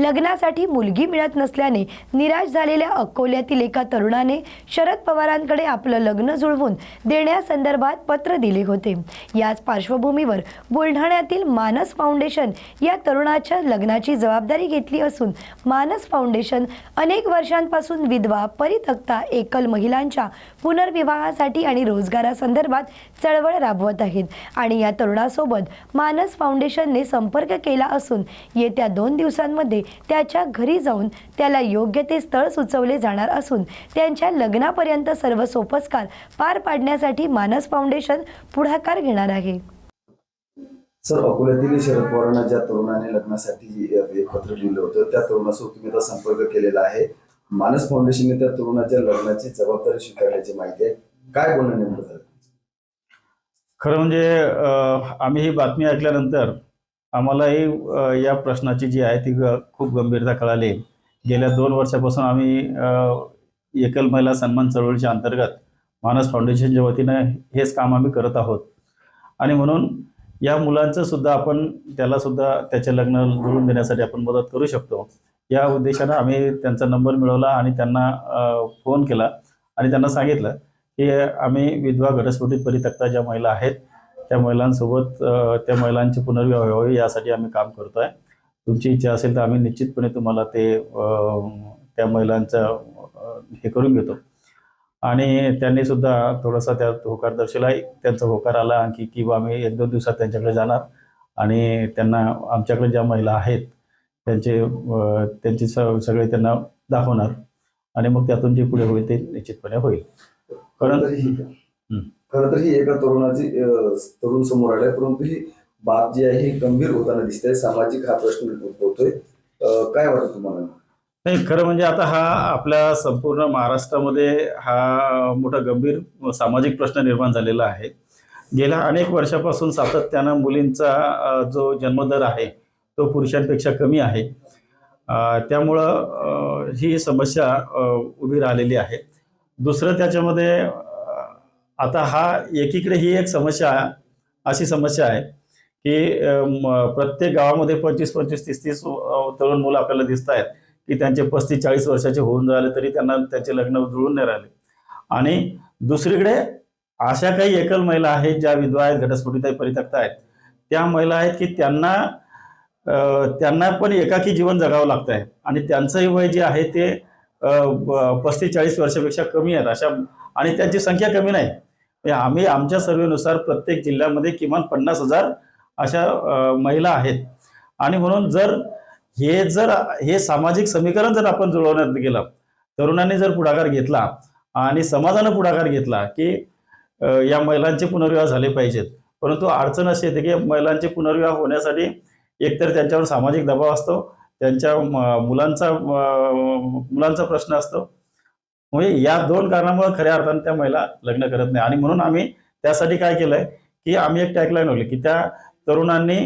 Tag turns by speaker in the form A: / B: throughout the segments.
A: लग्नासाठी मुलगी मिळत नसल्याने निराश झालेल्या अकोल्यातील एका तरुणाने शरद पवारांकडे आपलं लग्न जुळवून देण्यासंदर्भात पत्र दिले होते. याच पार्श्वभूमीवर बुलढाण्यातील मानस फाउंडेशन या तरुणाच्या लग्नाची जबाबदारी घेतली असून मानस फाउंडेशन अनेक वर्षांपासून विधवा परितक्ता एकल महिलांच्या पुनर्विवाहासाठी आणि रोजगारासंदर्भात चळवळ राबवत आहेत आणि या तरुणासोबत मानस फाउंडेशनने संपर्क केला असून येत्या दोन दिवसांमध्ये त्याच्या घरी जाऊन त्याला योग्य ते स्थळ सुचवले जाणार असून त्यांच्या लग्नापर्यंत सर्व सोपस्कार पार पाडण्यासाठी मानस फाउंडेशन पुढाकार घेणार आहे.
B: सर अकोल्यातील शरद पवारांना ज्या तरुणाने लग्नासाठी एक पत्र लिहिलं होतं त्या तरुणासोबत तुम्ही आता संपर्क केलेला आहे. मानस फाउंडेशनने त्या तरुणाच्या लग्नाची जबाबदारी स्वीकारल्याची माहिती आहे. काय बोलणं नेमकं
C: खरं म्हणजे आम्ही ही बातमी ऐकल्यानंतर आम्हालाही या प्रश्नाची जी आहे ती ग- खूप गंभीरता कळाली. गेल्या दोन वर्षापासून आम्ही एकल महिला सन्मान चळवळीच्या अंतर्गत मानस फाउंडेशनच्या वतीनं हेच काम आम्ही करत आहोत. आणि म्हणून या मुलांचं सुद्धा आपण त्याला सुद्धा त्याचे लग्न जुळून देण्यासाठी आपण मदत करू शकतो. या उद्देशानं आम्ही त्यांचा नंबर मिळवला आणि त्यांना फोन केला आणि त्यांना सांगितलं की आम्ही विधवा घटस्फोटीत परितक्ता ज्या महिला आहेत त्या महिलांसोबत त्या महिलांचे पुनर्विवाह व्हावे यासाठी आम्ही काम करतोय. तुमची इच्छा असेल तर आम्ही निश्चितपणे तुम्हाला ते त्या महिलांचं हे करून घेतो. आणि त्यांनी सुद्धा थोडासा त्यात होकार दर्शवला त्यांचा होकार आला आणखी की बा आम्ही एक दोन दिवसात त्यांच्याकडे जाणार. आणि त्यांना आमच्याकडे ज्या महिला आहेत त्यांचे त्यांची स सगळे त्यांना दाखवणार. आणि मग त्यातून जे पुढे होईल ते निश्चितपणे होईल. कारण.
B: खरं तर ही एका तरुणाची तरुण समोर आलाय. परंतु ही बाब जी आहे ही गंभीर होताना दिसते सामाजिक हा प्रश्न उद्भवतोय. काय वाटतं तुम्हाला?
C: नाही खरं म्हणजे आता हा आपल्या संपूर्ण महाराष्ट्रामध्ये हा मोठा गंभीर सामाजिक प्रश्न निर्माण झालेला आहे. गेल्या अनेक वर्षापासून सातत्यानं मुलींचा जो जन्मदर आहे तो पुरुषांपेक्षा कमी आहे. त्यामुळं ही समस्या उभी राहिलेली आहे. दुसरं त्याच्यामध्ये आता हा एकीकडे ही एक समस्या अशी समस्या आहे की प्रत्येक गावामध्ये पंचवीस पंचवीस तीस तीस तरुण मुलं आपल्याला दिसत आहेत की त्यांचे पस्तीस चाळीस वर्षाचे होऊन राहिले तरी त्यांना त्यांचे लग्न जुळून नाही राहिले. आणि दुसरीकडे अशा काही एकल महिला आहेत ज्या विधवा आहेत घटस्फोटीत आहेत परित्यक्त आहेत. त्या महिला आहेत की त्यांना त्यांना पण एकाकी जीवन जगावं लागतं आहे आणि त्यांचंही वय जे आहे ते पस्तीस चाळीस वर्षापेक्षा कमी आहेत. अशा आणि त्यांची संख्या कमी नाही. म्हणजे आम्ही आमच्या सर्वेनुसार प्रत्येक जिल्ह्यामध्ये किमान पन्नास हजार अशा महिला आहेत. आणि म्हणून जर हे जर हे सामाजिक समीकरण जर आपण जुळवण्यात गेलं तरुणांनी जर पुढाकार घेतला आणि समाजानं पुढाकार घेतला की या महिलांचे पुनर्विवाह झाले पाहिजेत. परंतु अडचण अशी येते की महिलांचे पुनर्विवाह होण्यासाठी एकतर त्यांच्यावर सामाजिक दबाव असतो त्यांच्या मुलांचा मुलांचा प्रश्न असतो म्हणजे या दोन कारणामुळे खऱ्या अर्थाने त्या महिला लग्न करत नाही. आणि म्हणून आम्ही त्यासाठी काय केलंय की आम्ही एक टॅगलाईन होली की त्या तरुणांनी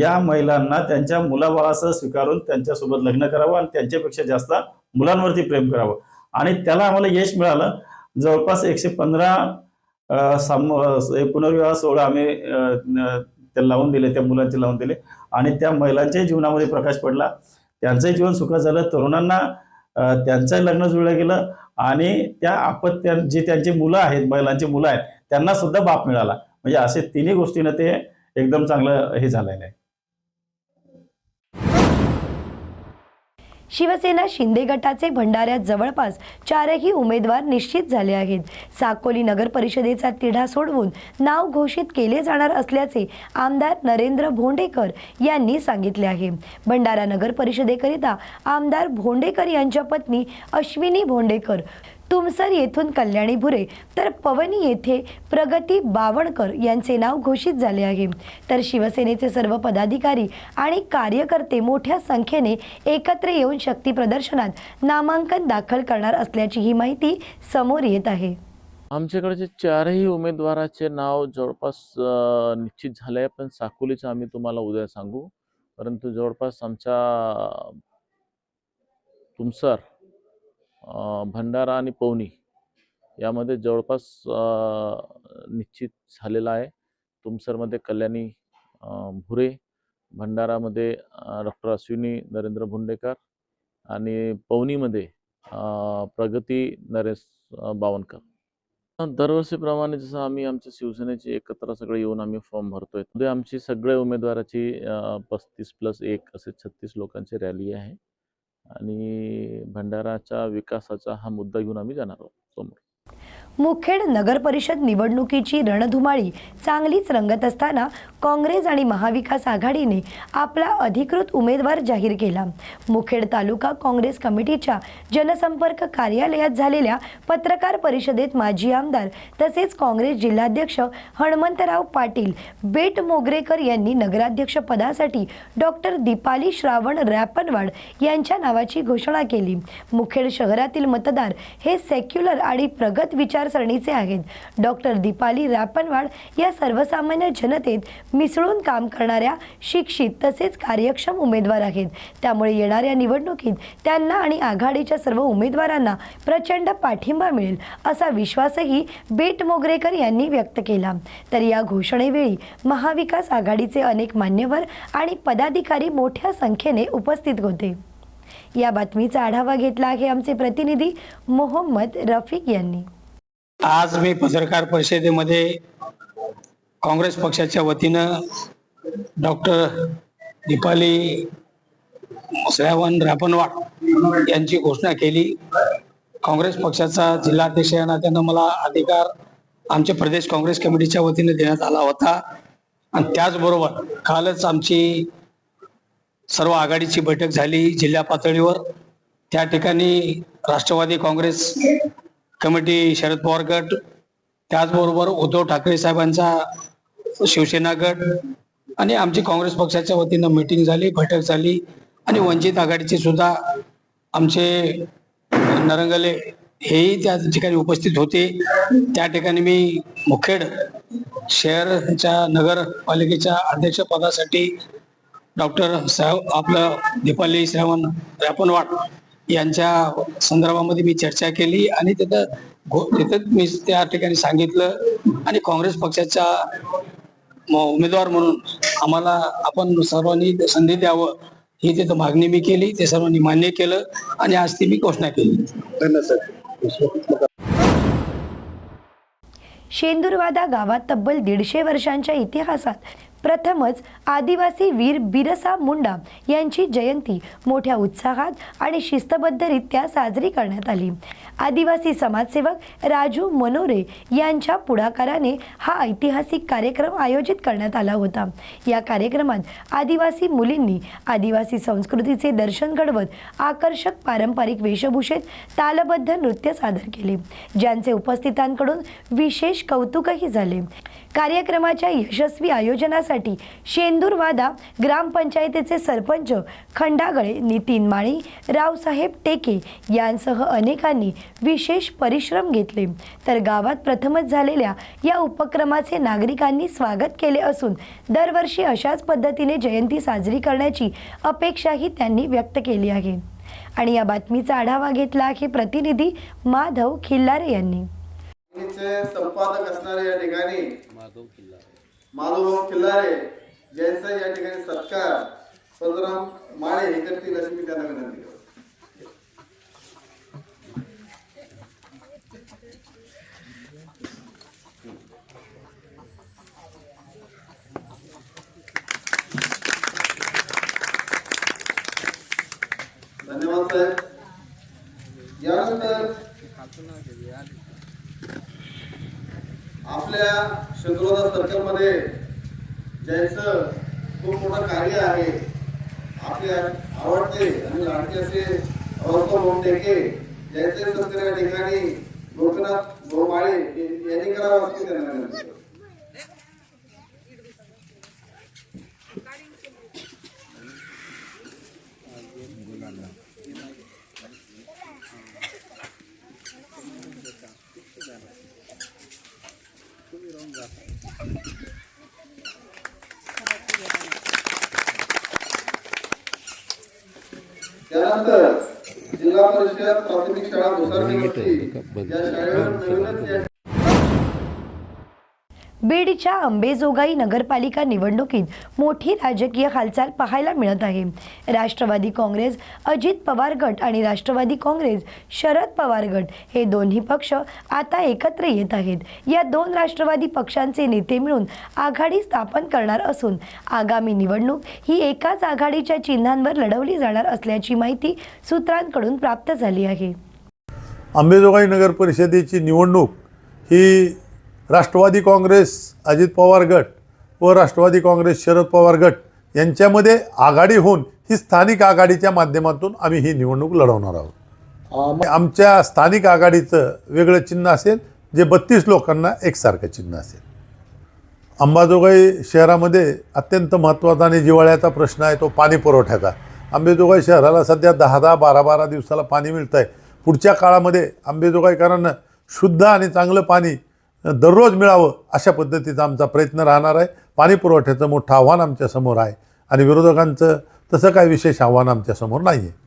C: या महिलांना त्यांच्या मुलाबाळासह स्वीकारून त्यांच्यासोबत लग्न करावं आणि त्यांच्यापेक्षा जास्त मुलांवरती प्रेम करावं. आणि त्याला आम्हाला यश मिळालं. जवळपास एकशे पंधरा पुनर्विवाह सोहळा आम्ही ते लावून दिले त्या मुलांचे लावून दिले. आणि त्या महिलांच्याही जीवनामध्ये प्रकाश पडला. त्यांचंही जीवन सुखात झालं. तरुणांना त्यांचं लग्न जुळलं गेलं आणि त्या आपत्त्या जे त्यांचे मुलं आहेत बैलांचे मुलं आहेत त्यांना सुद्धा बाप मिळाला. म्हणजे असे तिन्ही गोष्टीनं ते एकदम चांगलं हे झालेलं आहे.
A: शिवसेना शिंदे गटाचे भंडाऱ्यात जवळपास चारही उमेदवार निश्चित झाले आहेत. साकोली नगर परिषदेचा तिढा सोडवून नाव घोषित केले जाणार असल्याचे आमदार नरेंद्र भोंडेकर यांनी सांगितले आहे. भंडारा नगर परिषदेकरिता आमदार भोंडेकर यांच्या पत्नी अश्विनी भोंडेकर तुमसर येथून कल्याणी भुरे तर पवनी येथे प्रगती बावणकर यांचे नाव घोषित झाले आहे. तर शिवसेनेचे सर्व पदाधिकारी आणि कार्यकर्ते मोठ्या संख्येने एकत्र येऊन शक्ती प्रदर्शनात नामांकन दाखल करणार असल्याची ही माहिती समोर येत आहे.
D: आमच्याकडचे चारही उमेदवाराचे नाव जवळपास निश्चित झाले आहे पण साकोलीचं आम्ही तुम्हाला उद्या सांगू. परंतु जवळपास आमच्या तुमसर भंडारा आणि पवनी यामध्ये जवळपास निश्चित झालेला आहे. तुमसरमध्ये कल्याणी भुरे भंडारामध्ये डॉक्टर अश्विनी नरेंद्र भुंडेकर आणि पवनीमध्ये प्रगती नरेश बावनकर. दरवर्षीप्रमाणे जसं आम्ही आमच्या शिवसेनेचे एकत्र सगळे येऊन आम्ही फॉर्म भरतोय आमची सगळ्या उमेदवाराची पस्तीस प्लस एक असे छत्तीस लोकांची रॅली आहे. आणि भंडाराच्या विकासाचा हा मुद्दा घेऊन आम्ही जाणार आहोत समोर.
A: मुखेड नगर परिषद निवडणुकीची रणधुमाळी चांगलीच रंगत असताना काँग्रेस आणि महाविकास आघाडीने आपला अधिकृत उमेदवार जाहीर केला. मुखेड तालुका काँग्रेस कमिटीच्या जनसंपर्क कार्यालयात झालेल्या पत्रकार परिषदेत माजी आमदार तसेच काँग्रेस जिल्हाध्यक्ष हणमंतराव पाटील बेट मोगरेकर यांनी नगराध्यक्ष पदासाठी डॉक्टर दीपाली श्रावण रॅपनवाड यांच्या नावाची घोषणा केली. मुखेड शहरातील मतदार हे सेक्युलर आणि प्रगत विचार विचारसरणीचे आहेत. डॉक्टर दीपाली रापनवाड या सर्वसामान्य जनतेत मिसळून काम करणाऱ्या शिक्षित तसेच कार्यक्षम उमेदवार आहेत. त्यामुळे येणाऱ्या निवडणुकीत त्यांना आणि आघाडीच्या सर्व उमेदवारांना प्रचंड पाठिंबा मिळेल असा विश्वासही बेट मोगरेकर यांनी व्यक्त केला. तर या घोषणेवेळी महाविकास आघाडीचे अनेक मान्यवर आणि पदाधिकारी मोठ्या संख्येने उपस्थित होते. या बातमीचा आढावा घेतला आहे आमचे प्रतिनिधी मोहम्मद रफिक यांनी.
E: आज मी पत्रकार परिषदेमध्ये काँग्रेस पक्षाच्या वतीनं डॉक्टर दीपाली मुसळ्यावन रापणवाड यांची घोषणा केली. काँग्रेस पक्षाचा जिल्हाध्यक्ष या नात्यानं मला अधिकार आमच्या प्रदेश काँग्रेस कमिटीच्या वतीने देण्यात आला होता. आणि त्याचबरोबर कालच आमची सर्व आघाडीची बैठक झाली जिल्हा पातळीवर. त्या ठिकाणी राष्ट्रवादी काँग्रेस कमिटी शरद पवार गट त्याचबरोबर उद्धव ठाकरे साहेबांचा शिवसेना गट आणि आमची काँग्रेस पक्षाच्या वतीनं मीटिंग झाली बैठक झाली आणि वंचित आघाडीचे सुद्धा आमचे नरंगले हेही त्या ठिकाणी उपस्थित होते. त्या ठिकाणी मी मुखेड शहरच्या नगरपालिकेच्या अध्यक्षपदासाठी डॉक्टर साहेब आपलं दीपाली श्रावण रापणवाड यांच्या संदर्भामध्ये मी चर्चा केली आणि तिथं मी त्या ठिकाणी सांगितलं आणि काँग्रेस पक्षाच्या म- उमेदवार म्हणून आम्हाला आपण सर्वांनी संधी द्यावं ही तिथं मागणी मी केली ते सर्वांनी मान्य केलं आणि आज ती मी घोषणा केली. धन्यवाद
A: शेंदुरवादा गावात तब्बल दीडशे वर्षांच्या इतिहासात प्रथमच आदिवासी वीर बिरसा मुंडा यांची जयंती मोठ्या उत्साहात आणि शिस्तबद्धरित्या साजरी करण्यात आली. आदिवासी समाजसेवक राजू मनोरे यांच्या पुढाकाराने हा ऐतिहासिक कार्यक्रम आयोजित करण्यात आला होता. या कार्यक्रमात आदिवासी मुलींनी आदिवासी संस्कृतीचे दर्शन घडवत आकर्षक पारंपरिक वेशभूषेत तालबद्ध नृत्य सादर केले ज्यांचे उपस्थितांकडून विशेष कौतुकही झाले. कार्यक्रमाच्या यशस्वी आयोजनासाठी शेंदूरवादा ग्रामपंचायतीचे सरपंच खंडागळे नितीन माळी रावसाहेब टेके यांसह अनेकांनी विशेष परिश्रम घेतले. तर गावात प्रथमच झालेल्या या उपक्रमाचे नागरिकांनी स्वागत केले असून दरवर्षी अशाच पद्धतीने जयंती साजरी करण्याची अपेक्षाही त्यांनी व्यक्त केली आहे. आणि या बातमीचा आढावा घेतला आहे प्रतिनिधी माधव खिल्लारे यांनी.
F: संपादक असणारे या ठिकाणी माधवभाऊ किल्लारे यांचा या ठिकाणी सत्कार. परशुराम माळे हे करतील अशी मी त्यांना विनंती करतो. धन्यवाद साहेब. यानंतर आपल्या शत्रुदा सर्कलमध्ये ज्यांचं खूप मोठं कार्य आहे आपले आवडते आणि लाडके असे अवस्था टेके ज्यांचे सत्कार या ठिकाणी लोकनाथ गोमाळे यांनी करावं असं त्यांना त्यानंतर जिल्हा परिषद प्राथमिक शाळा भुसारणी या शाळेवर नवीनच
A: बीडच्या अंबेजोगाई नगरपालिका निवडणुकीत मोठी राजकीय हालचाल पाहायला मिळत आहे. राष्ट्रवादी काँग्रेस अजित पवार गट आणि राष्ट्रवादी काँग्रेस शरद पवार गट हे दोन्ही पक्ष आता एकत्र येत आहेत. या दोन राष्ट्रवादी पक्षांचे नेते मिळून आघाडी स्थापन करणार असून आगामी निवडणूक ही एकाच आघाडीच्या चिन्हांवर लढवली जाणार असल्याची माहिती सूत्रांकडून प्राप्त झाली आहे.
G: अंबेजोगाई नगर परिषदेची निवडणूक ही राष्ट्रवादी काँग्रेस अजित पवार गट व राष्ट्रवादी काँग्रेस शरद पवार गट यांच्यामध्ये आघाडी होऊन ही स्थानिक आघाडीच्या माध्यमातून आम्ही ही निवडणूक लढवणार आहोत. आमच्या स्थानिक आघाडीचं वेगळं चिन्ह असेल जे बत्तीस लोकांना एकसारखं चिन्ह असेल. अंबाजोगाई शहरामध्ये अत्यंत महत्त्वाचा आणि जिव्हाळ्याचा प्रश्न आहे तो पाणी पुरवठ्याचा अंबेजोगाई शहराला सध्या दहा दहा बारा बारा दिवसाला पाणी मिळतं आहे पुढच्या काळामध्ये अंबेजोगाईकरांना शुद्ध आणि चांगलं पाणी दररोज मिळावं अशा पद्धतीचा आमचा प्रयत्न राहणार आहे. पाणी पुरवठ्याचं मोठं आव्हान आमच्यासमोर आहे. आणि विरोधकांचं तसं काय विशेष आव्हान आमच्यासमोर नाही आहे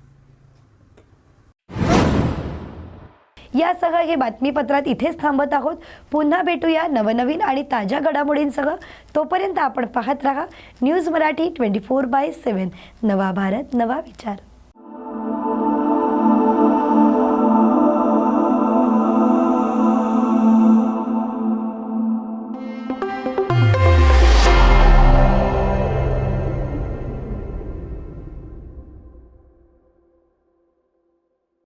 A: यासह हे बातमीपत्रात इथेच थांबत आहोत. पुन्हा भेटूया नवनवीन आणि ताज्या घडामोडींसह. तोपर्यंत आपण पाहत राहा. News Marathi twenty four by seven नवा भारत नवा विचार.